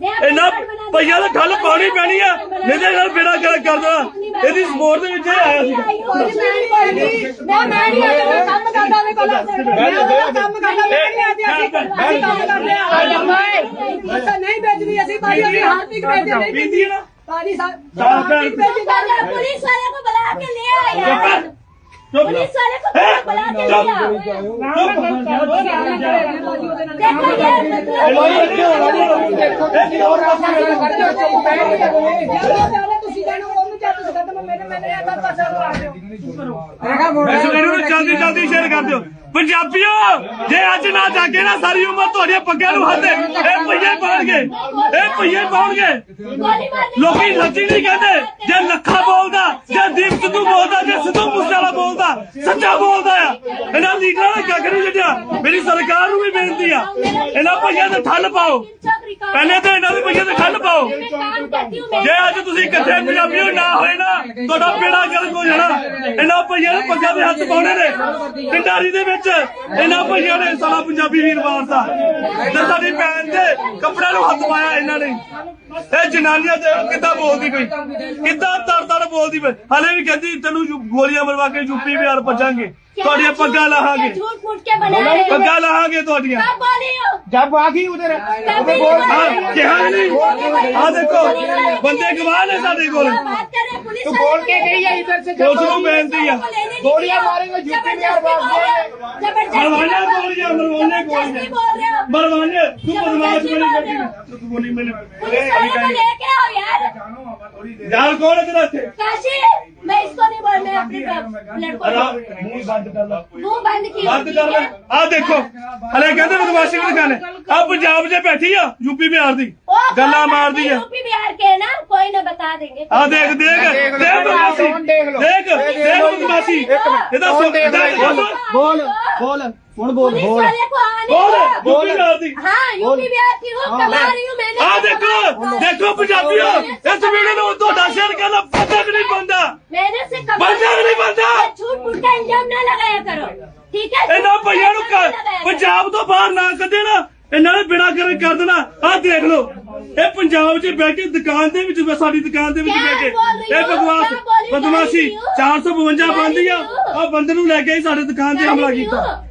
ਇਹਨਾਂ ਪਈਆਂ ਦਾ ਠੱਲ ਪਾਉਣੀ ਪੈਣੀ ਆ। ਨਹੀਂ ਤੇ ਇਹਨਾਂ ਬੇੜਾ ਕਰ ਕਰਦਾ। ਇਹਦੀ ਸਪੋਰਟ ਦੇ ਵਿੱਚ ਇਹ ਆਇਆ। ਸੀ ਮੈਂ ਮੈਂ ਨਹੀਂ ਆਇਆ ਮੈਂ ਕੰਮ ਕਰਦਾ ਮੇਰੇ ਕੋਲ ਮੈਂ ਕੰਮ ਕਰਦਾ ਮੈਂ ਨਹੀਂ ਆਇਆ ਅਸੀਂ ਕੰਮ ਕਰਦੇ ਆ ਮੈਂ ਤਾਂ ਨਹੀਂ ਵੇਚਦੀ ਅਸੀਂ ਬਾਈ ਅਸੀਂ ਹਾਰਦਿਕ ਵੇਚਦੇ ਨਹੀਂ ਪੀਂਦੀ। ਨਾ। ਪਾਣੀ ਸਾਹਿਬ ਪੁਲਿਸ ਵਾਲਿਆਂ ਨੂੰ ਬੁਲਾ ਕੇ ਲੈ ਆਇਆ। ਪੁਲਿਸ ਵਾਲਿਆਂ ਜਲਦੀ ਜਲਦੀ ਸ਼ੇਅਰ ਕਰ ਦਿਓ ਪੰਜਾਬੀਓ ਜੇ ਅੱਜ ਨਾ ਜਾਗੇ ਨਾ ਸਾਰੀ ਉਮਰ ਤੁਹਾਡੇ ਪੱਗਾਂ ਨੂੰ ਹੱਥੇ ਇਹ ਪਈਏ ਪਾਉਣਗੇ ਇਹ ਪਈਏ ਪਾਉਣਗੇ ਲੋਕੀ ਲੱਜੀ ਨਹੀਂ ਕਹਿੰਦੇ ਜੇ ਲੱਖਾ ਬੋਲਦਾ ਜੇ ਦੀਪ ਸਿੱਧੂ ਬੋਲਦਾ ਲੀਡਰਾਂ ਨੇ ਕੱਖ ਨਹੀਂ ਛੱਡਿਆ। ਮੇਰੀ ਸਰਕਾਰ ਨੂੰ ਵੀ ਬੇਨਤੀ ਆ। ਇਹਨਾਂ ਭਾਈਆਂ ਤੇ ਠੱਲ ਪਾਓ। ਪਹਿਲੇ ਤਾਂ ਇਹਨਾਂ ਦੇ ਪਈਏ ਤੇ ਖੱਲ ਪਾਓ। ਜੇ ਅੱਜ ਤੁਸੀਂ ਇਕੱਠੇ ਪੰਜਾਬੀਓ ਨਾ ਹੋਏ ਨਾ ਤੁਹਾਡਾ ਪੇੜਾ ਗਲਤ ਹੋ ਜਾਣਾ। ਇਹਨਾਂ ਪਈਆਂ ਨੇ ਪੱਗਾਂ ਦੇ ਹੱਥ ਪਾਉਣੇ ਨੇ। ਟਿੰਡਾਰੀ ਦੇ ਵਿੱਚ ਇਹਨਾਂ ਪਈਆਂ ਨੇ ਸਾਲਾ ਪੰਜਾਬੀ ਵੀਰ ਮਾਰਦਾ ਤੇ ਸਾਡੀ ਭੈਣ ਦੇ ਕੱਪੜਿਆਂ ਨੂੰ ਹੱਥ ਪਾਇਆ ਇਹਨਾਂ ਨੇ। ਇਹ ਜਨਾਨੀਆਂ ਤੇ ਕਿੱਦਾਂ ਬੋਲਦੀ ਪਈ? ਕਿੱਦਾਂ ਤੜ ਬੋਲਦੀ ਪਈ? ਹਲੇ ਵੀ ਕਹਿੰਦੀ ਤੈਨੂੰ ਗੋਲੀਆਂ ਮਰਵਾ ਕੇ ਯੂਪੀ ਬਿਹਾਰ ਪਹੁੰਚਾਂਗੇ ਤੁਹਾਡੀਆਂ ਪੱਗਾਂ ਲਾਹਾਂਗੇ। ਪੱਗਾਂ ਲਾਹਾਂਗੇ ਤੁਹਾਡੀਆਂ। ਜੱਬ ਆ ਗਈ ਉਧਰ ਹਾਂ ਕਿਹਾ ਨਹੀਂ ਆ ਦੇਖੋ ਬੰਦੇ ਗਵਾਹ ਨੇ ਸਾਡੇ ਕੋਲ ਤੂੰ ਬੋਲ ਕੇ ਗਈ ਹੈ ਇਧਰ ਸੇ ਪੁਲਿਸ ਨੂੰ ਬੇਨਤੀ ਆ ਗੋਲੀਆਂ ਮਾਰੇਗਾ ਯੂਪੀ ਬਿਹਾਰ ਵਾਪਸ ਮਰਵਾਨੇ ਗੋਲੀਆਂ ਮਰਵਾਨੇ ਗੋਲੀਆਂ ਮਰਵਾਨੇ ਤੂੰ ਬਦਮਾਸ਼ ਬਣੀ ਕਰਦੀ ਤੂੰ ਗੋਲੀ ਮੈਨੂੰ ਲੈ ਕੇ ਆਓ ਯਾਰ ਯਾਰ ਕੋਲ ਕਿਦਾਂ ਇੱਥੇ ਕਾਸ਼ੀ मैं इसको नहीं बोल मैं अपने लड़कों ਅਰਾ को ਮੂੰਹ ਬੰਦ ਕਰ ਲਾ मुंह बंद की ਬੰਦ ਕਰ ਲੈ ਆ ਦੇਖੋ ਹਲੇ ਕਹਿੰਦੇ ਬਦਮਾਸ਼ੀ ਕਿਹਨੇ ਖਾਣੇ ਆ ਪੰਜਾਬ 'ਚ ਬੈਠੀ ਆ ਯੂਪੀ ਬਿਹਾਰ ਦੀ ਗੱਲਾਂ ਮਾਰਦੀ ਆ यूपी बिहार के ना कोई ना बता देंगे ਆ ਦੇਖ ਦੇਖ ਦੇਖ ਬਦਮਾਸ਼ੀ ਦੇਖ ਲਓ। ਦੇਖ ਦੇਖ ਬਦਮਾਸ਼ੀ ਇਹਦਾ ਸੁਣ बोल बोल ਹੁਣ ਬੋਲ पुलिस वाले को आने ਬੋਲ दो। ਯੂਪੀ ਬਿਹਾਰ ਦੀ हाँ यूपी बिहार की हूँ कमा रही हूँ मैंने ਆ ਦੇਖੋ ਦੇਖੋ ਪੰਜਾਬੀਓ ਜਾਮ ਨਾ ਲਗਾਇਆ ਕਰੋ। ਠੀਕ ਹੈ ਇਹਨਾਂ ਭਈਆਂ ਨੂੰ ਘਰ- ਪੰਜਾਬ ਤੋਂ ਬਾਹਰ ਨਾ ਕੱਢੇ ਨਾ ਇਹਨਾਂ ਨੇ ਬਿਨਾ ਕਰੇ ਕਰ ਦੇਣਾ। ਆਹ ਦੇਖ ਲਓ। ਇਹ ਪੰਜਾਬ 'ਚ ਬੈਠੇ ਦੁਕਾਨ ਦੇ ਵਿੱਚ ਸਾਡੀ ਦੁਕਾਨ ਦੇ ਵਿੱਚ ਕਿਆ ਬਹਿ ਕੇ ਇਹ ਹੋ? ਬਕਵਾਸ ਬਦਮਾਸ਼ੀ। ਰਹੀ ਹੋ? 452 ਬੰਦੀ ਆ। ਆ ਬੰਦੇ ਨੂੰ ਲੈ ਕੇ ਹੀ ਸਾਡੇ ਦੁਕਾਨ ਤੇ ਹਮਲਾ ਕੀਤਾ।